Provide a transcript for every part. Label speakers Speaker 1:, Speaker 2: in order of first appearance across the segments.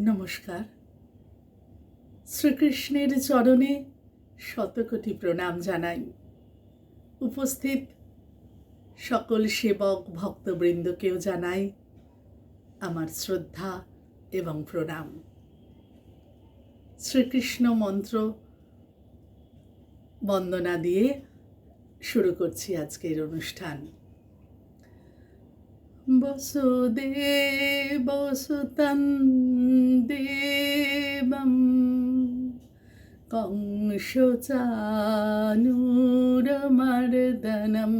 Speaker 1: নমস্কার। শ্রীকৃষ্ণের চরণে শতকোটি প্রণাম জানাই। উপস্থিত সকল সেবক ভক্তবৃন্দকেও জানাই আমার শ্রদ্ধা এবং প্রণাম। শ্রীকৃষ্ণ মন্ত্র বন্দনা দিয়ে শুরু করছি আজকের অনুষ্ঠান। বসুদেবসুतं দেবম কংসচানুরমর্দনম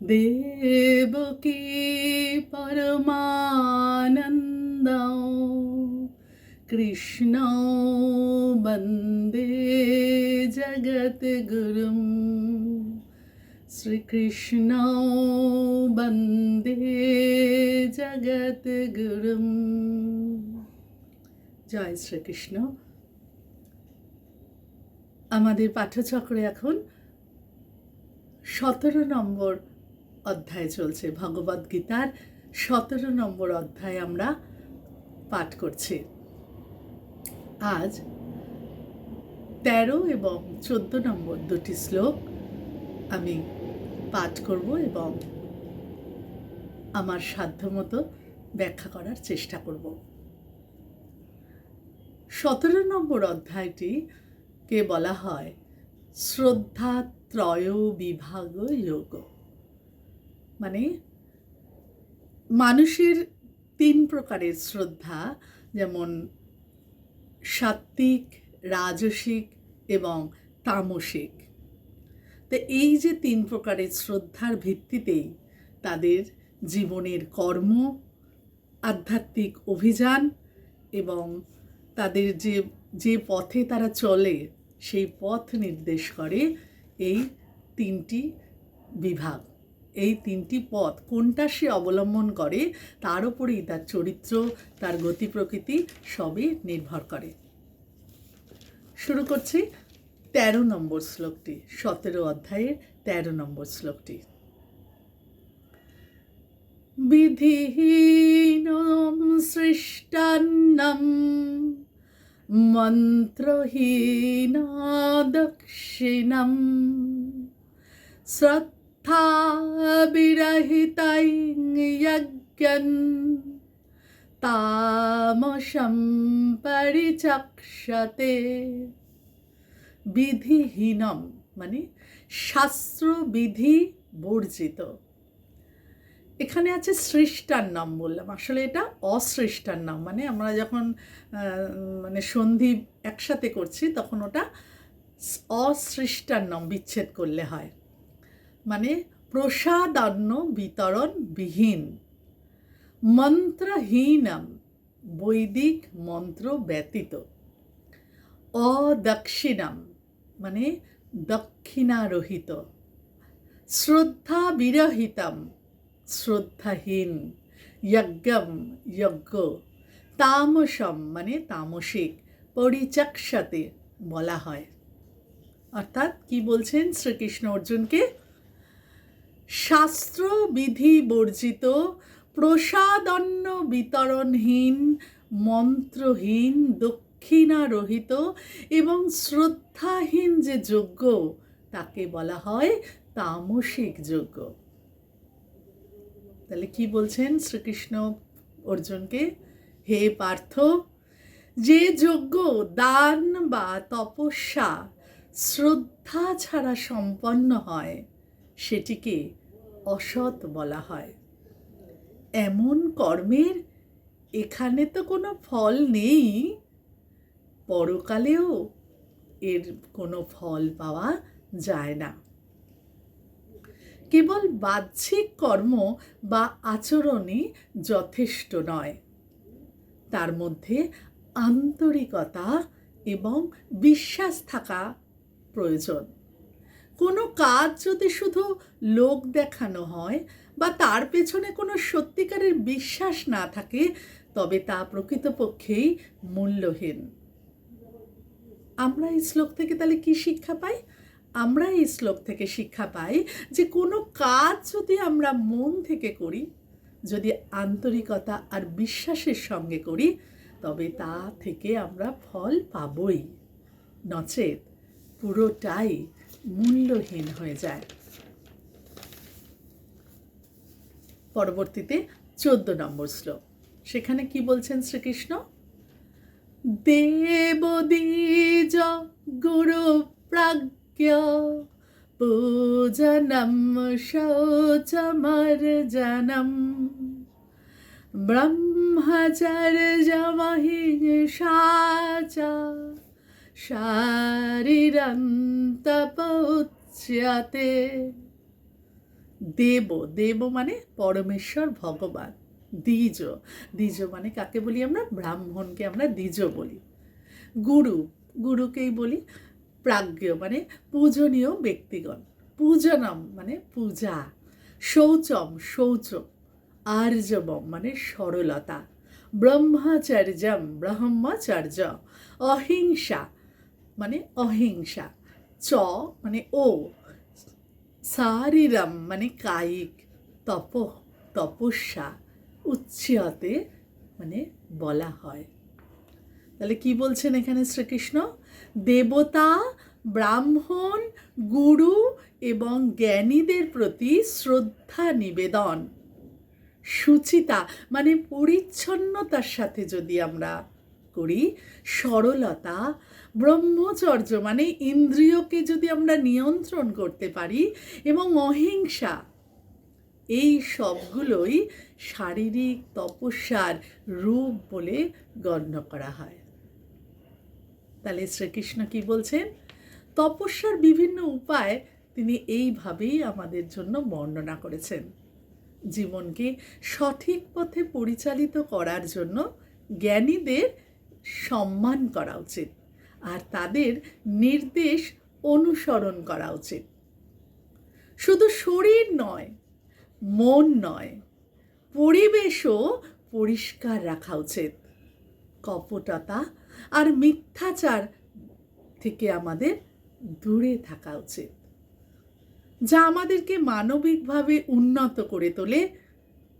Speaker 1: দেবকী পরমানন্দ কৃষ্ণ বন্দে জগদ্গুরুম শ্রীকৃষ্ণ বন্দে জগদ্গুরুম জয় শ্রীকৃষ্ণ। আমাদের পাঠ্যচক্রে এখন সতেরো নম্বর অধ্যায় চলছে। ভগবদ গীতার সতেরো নম্বর অধ্যায় আমরা পাঠ করছি। আজ তেরো এবং চোদ্দ নম্বর দুটি শ্লোক আমি পাঠ করব এবং আমার সাধ্যমতো ব্যাখ্যা করার চেষ্টা করব। সতেরো নম্বর অধ্যায়টিকে বলা হয়? শ্রদ্ধা ত্রয় বিভাগ যোগ। মানে মানুষের তিন প্রকারের শ্রদ্ধা, যেমন সাত্ত্বিক, রাজসিক এবং তামসিক। তো এই যে তিন প্রকারের শ্রদ্ধার ভিত্তিতেই তাদের জীবনের কর্ম, আধ্যাত্মিক অভিযান এবং তাদের যে যে পথে তারা চলে, সেই পথ নির্দেশ করে এই তিনটি বিভাগ। এই তিনটি পথ কোনটা সে অবলম্বন করে, তার উপরেই তার চরিত্র, তার গতি প্রকৃতি সবই নির্ভর করে। শুরু করছি তেরো নম্বর শ্লোকটি, সতেরো অধ্যায়ের তেরো নম্বর শ্লোকটি। বিধিহীন সৃষ্টান্নম মন্ত্রহীন দক্ষিণম শ্রদ্ধা বিরহিতাই যজ্ঞন তামসম পরিচক্ষতে বিধিহীনম মানে শাস্ত্রবিধি বর্জিত এখানে আছে সৃষ্টার নাম বললাম। আসলে এটা অসৃষ্টার নাম। মানে আমরা যখন মানে সন্ধি একসাথে করছি, তখন ওটা অসৃষ্টার নাম বিচ্ছেদ করলে হয়। মানে প্রসাদান্ন বিতরণ বিহীন। মন্ত্রহীনম বৈদিক মন্ত্র ব্যতীত। অদক্ষিণাম মানে দক্ষিণারহিত। শ্রদ্ধা বিরহিতম শ্রদ্ধাহীন, যজ্ঞম, যজ্ঞ, তামসম মানে তামসিক পরিচক্ষতে বলা হয়। অর্থাৎ কি বলছেন শ্রীকৃষ্ণ অর্জুনকে? শাস্ত্র বিধি বর্জিত, প্রসাদন্ন বিতরণহীন, মন্ত্রহীন দক্ষিণারহিত এবং শ্রদ্ধাহীন যে যজ্ঞ, তাকে বলা হয় তামসিক যজ্ঞ। তাহলে কি বলছেন শ্রীকৃষ্ণ অর্জুনকে? হে পার্থ, যে যজ্ঞ, দান বা তপস্যা শ্রদ্ধা ছাড়া সম্পন্ন হয়, সেটিকে অসৎ বলা হয়। এমন কর্মের এখানে তো কোনো ফল নেই। পরকালেও এর কোনো ফল পাওয়া যায় না। কেবল বাহ্যিক কর্ম বা আচরণই যথেষ্ট নয়। তার মধ্যে আন্তরিকতা এবং বিশ্বাস থাকা প্রয়োজন। কোনো কাজ যদি শুধু লোক দেখানো হয় বা তার পেছনে কোনো সত্যিকারের বিশ্বাস না থাকে, তবে তা প্রকৃতপক্ষেই মূল্যহীন। আমরা এই শ্লোক থেকে তাহলে কি শিক্ষা পাই? আমরা এই শ্লোক থেকে শিক্ষা পাই যে কোনো কাজ যদি আমরা মন থেকে করি, যদি আন্তরিকতা আর বিশ্বাসের সঙ্গে করি, তবে তা থেকে আমরা ফল পাবই। নচেত পুরোটাই মূল্যহীন হয়ে যায়। পরবর্তীতে চোদ্দ নম্বর শ্লোক। সেখানে কি বলছেন শ্রীকৃষ্ণ? দেব দ্বিজ গুরু প্রজ্ঞ পূজনম শৌচমর্জনম ব্রহ্মচর্যমহিংসা চ শারীরন্তপোচ্যতে দেব দেব মানে পরমেশ্বর, ভগবান। দ্বিজ। দ্বিজ মানে কাকে বলি আমরা? ব্রাহ্মণকে আমরা দ্বিজ বলি। গুরু, গুরুকেই বলি। প্রাজ্ঞ মানে পূজনীয় ব্যক্তিগণ। পূজনম মানে পূজা। শৌচম শৌচ আর্যবম মানে সরলতা। ব্রহ্মাচার্যম, ব্রহ্মাচার্য। অহিংসা মানে অহিংসা। চ মানে ও। শারীরম মানে কায়িক। তপ, তপস্যা। উচ্চতে মানে বলা হয়। তাহলে কি বলছেন এখানে শ্রীকৃষ্ণ? দেবতা, ব্রাহ্মণ, গুরু এবং জ্ঞানীদের প্রতি শ্রদ্ধা নিবেদন। সুচিতা মানে পরিচ্ছন্নতার সাথে যদি আমরা করি, সরলতা, ব্রহ্মচর্য মানে ইন্দ্রিয়কে যদি আমরা নিয়ন্ত্রণ করতে পারি এবং অহিংসা, এই সবগুলোই শারীরিক তপস্যার রূপ বলে গণ্য করা হয়। তাহলে শ্রীকৃষ্ণ কি বলছেন? তপস্যার বিভিন্ন উপায় তিনি এইভাবেই আমাদের জন্য বর্ণনা করেছেন। জীবনকে সঠিক পথে পরিচালিত করার জন্য জ্ঞানীদের সম্মান করা উচিত আর তাদের নির্দেশ অনুসরণ করা উচিত। শুধু শরীর নয়, মন নয়, পরিবেশও পরিষ্কার রাখা উচিত। কপটতা আর মিথ্যাচার থেকে আমাদের দূরে থাকা উচিত, যা আমাদেরকে মানবিকভাবে উন্নত করে তোলে।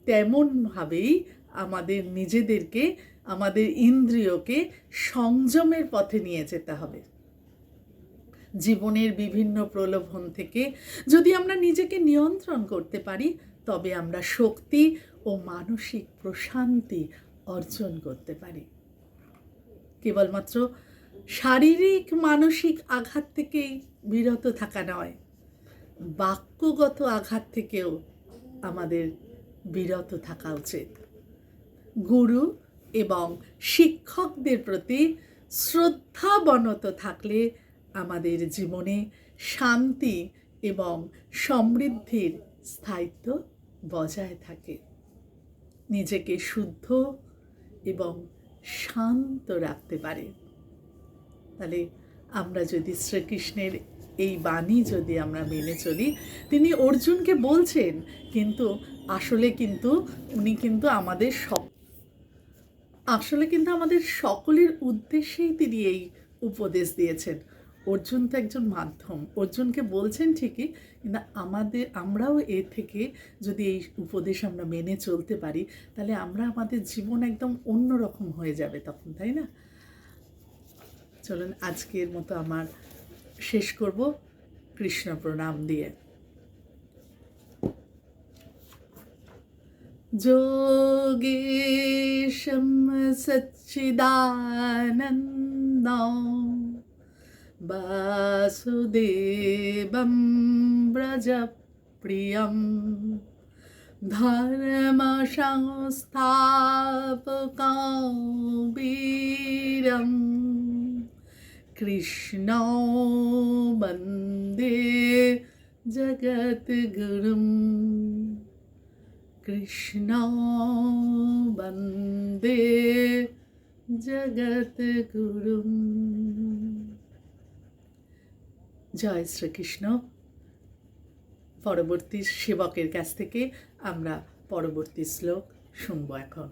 Speaker 1: তেমনভাবেই আমাদের নিজেদেরকে, আমাদের ইন্দ্রিয়কে সংযমের পথে নিয়ে যেতে হবে। জীবনের বিভিন্ন প্রলোভন থেকে যদি আমরা নিজেকে নিয়ন্ত্রণ করতে পারি, তবে আমরা শক্তি ও মানসিক প্রশান্তি অর্জন করতে পারি। কেবলমাত্র শারীরিক, মানসিক আঘাত থেকেই বিরত থাকা নয়, বাক্যগত আঘাত থেকেও আমাদের বিরত থাকা উচিত। গুরু এবং শিক্ষকদের প্রতি শ্রদ্ধাবনত থাকলে আমাদের জীবনে শান্তি এবং সমৃদ্ধির স্থায়িত্ব বজায় থাকে। নিজেকে শুদ্ধ এবং শান্ত রাখতে পারে। তাহলে আমরা যদি শ্রীকৃষ্ণের এই বাণী যদি আমরা মেনে চলি, তিনি অর্জুনকে বলছেন, কিন্তু আসলে কিন্তু উনি কিন্তু আমাদের সব আসলে কিন্তু আমাদের সকলের উদ্দেশ্যেই তিনি এই উপদেশ দিয়েছেন। অর্জুন তো একজন মাধ্যম। অর্জুনকে বলছেন ঠিকই, কিন্তু আমাদের, আমরাও এ থেকে যদি এই উপদেশ আমরা মেনে চলতে পারি, তাহলে আমরা আমাদের জীবন একদম অন্যরকম হয়ে যাবে তখন, তাই না? চলুন, আজকের মতো আমার শেষ করব। কৃষ্ণ প্রণাম দিয়ে। যোগেশম সচ্চিদানন্দম वासुदेवं व्रजप्रियं धर्मसंस्थापकं वीरं कृष्णो वन्दे जगद्गुरुम् कृष्णो वन्दे जगद्गुरुम् জয় শ্রীকৃষ্ণ। পরবর্তী সেবকের কাছ থেকে আমরা পরবর্তী শ্লোক শুনব এখন।